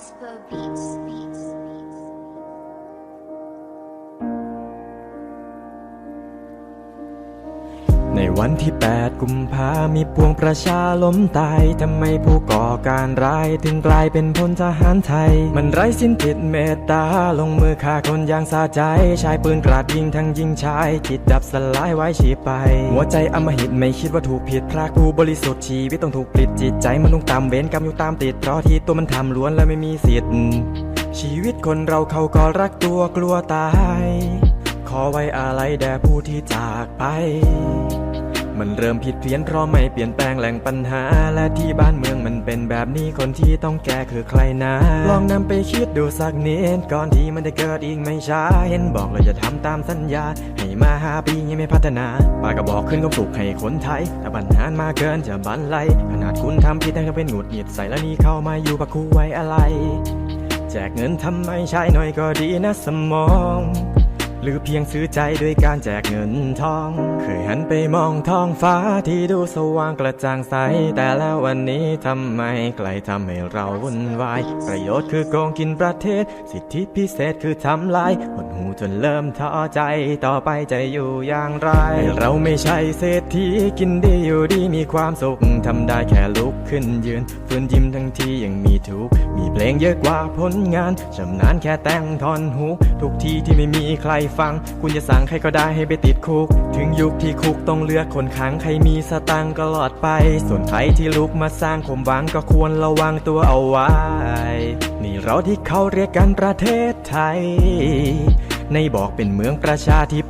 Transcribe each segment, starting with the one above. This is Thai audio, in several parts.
Casper Beats. Beats. ในวันที่ 8 กุมภามีปวงประชาล้มตาย ทำไมผู้ก่อการร้ายถึงกลายเป็นพลทหารไทย มันไร้สิ้นจิตเมตตา ลงมือฆ่าคนอย่างสาใจ ชายปืนกราดยิงทั้งยิงชาย จิตดับสลายไว้ชีไป หัวใจอำมหิตไม่คิดว่าถูกผิดพรากผู้บริสุทธิ์ชีวิตต้องถูกปลิดจิตใจมันต้องตามเวรกรรมอยู่ตามติดเพราะที่ตัวมันทำล้วนและไม่มีสิทธิ์ชีวิตคนเราเขาก็รักตัวกลัวตาย ขอไว้อาลัยแด่ผู้ที่จากไป มันเริ่มผิดเพี้ยนเพราะไม่เปลี่ยนแปลงแหล่งปัญหา และที่บ้านเมืองมันเป็นแบบนี้คนที่ต้องแก้คือใครนะ ลองนำไปคิดดูสักนิด ก่อนที่มันจะเกิดอีกไม่ช้า เห็นบอกเราจะทำตามสัญญา ให้มาหาปียังไม่พัฒนาป้าก็บอกขึ้นก็ปลุกให้คนไทยแต่ปัญหามาเกินจะบันไลขนาดคุณทำผิดแต่ก็เป็นหงุดหงิดใส่แล้วนี่เข้ามาอยู่ปะคูไว้อะไร แจกเงินทำไมใช้หน่อยก็ดีนะสมอง หรือเพียงซื้อใจด้วยการแจกเงินทอง เคยหันไปมองท้องฟ้าที่ดูสว่างกระจ่างใส แต่แล้ววันนี้ทำไมไกลทำให้เราวุ่นวาย ประโยชน์คือโกงกินประเทศ สิทธิพิเศษคือทำลายหดหูจนเริ่มท้อใจต่อไปจะอยู่อย่างไร เราไม่ใช่เศรษฐีกินดีอยู่ดีมีความสุขทำได้แค่ลุกขึ้นยืนฝืนยิ้มทั้งที่ยังมีทุกมีเพลงเยอะกว่าผลงานชำนาญแค่แต่งทอนฮุกทุกที่ที่ไม่มีใครฟัง คุณจะสั่งใครก็ได้ให้ไปติดคุก ถึงยุคที่คุกต้องเลือกคนขังใครมีสตังก็หลอดไป ส่วนใครที่ลุกมาสร้างความหวังก็ควรระวังตัวเอาไว้ นี่เราที่เขาเรียกกันประเทศไทย ในบอกเป็นเมืองประชาธิป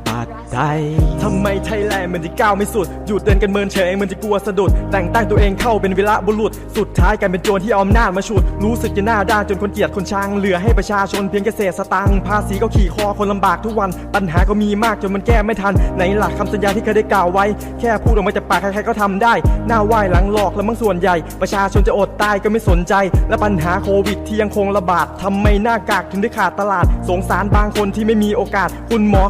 ตย์ทำไมไทยแลนด์มันจะก้าวไม่สุด หยุดเดินกันเมินเฉยมันจะกลัวสะดุด แต่งตั้งตัวเองเข้าเป็นวีระบุรุษ สุดท้ายกลายเป็นโจรที่เอาอำนาจมาฉุด รู้สึกจะหน้าด้านจนคนเกลียดคนชัง เหลือให้ประชาชนเพียงแค่เศษสตังภาษีก็ขี่คอคนลำบากทุกวัน ปัญหาก็มีมากจนมันแก้ไม่ทันในหลักคำสัญญาที่เคยได้กล่าวไว้ แค่พูดออกมาจากปากใครๆก็ทำได้ หน้าไหว้หลังหลอกแล้วมั้งส่วนใหญ่ ประชาชนจะอดตายก็ไม่สนใจ และปัญหาโควิดที่ยังคงระบาดทำไมหน้ากากถึงได้ขาดตลาด สงสารบางคนที่ไม่มีโอกาส คุณหมอเขา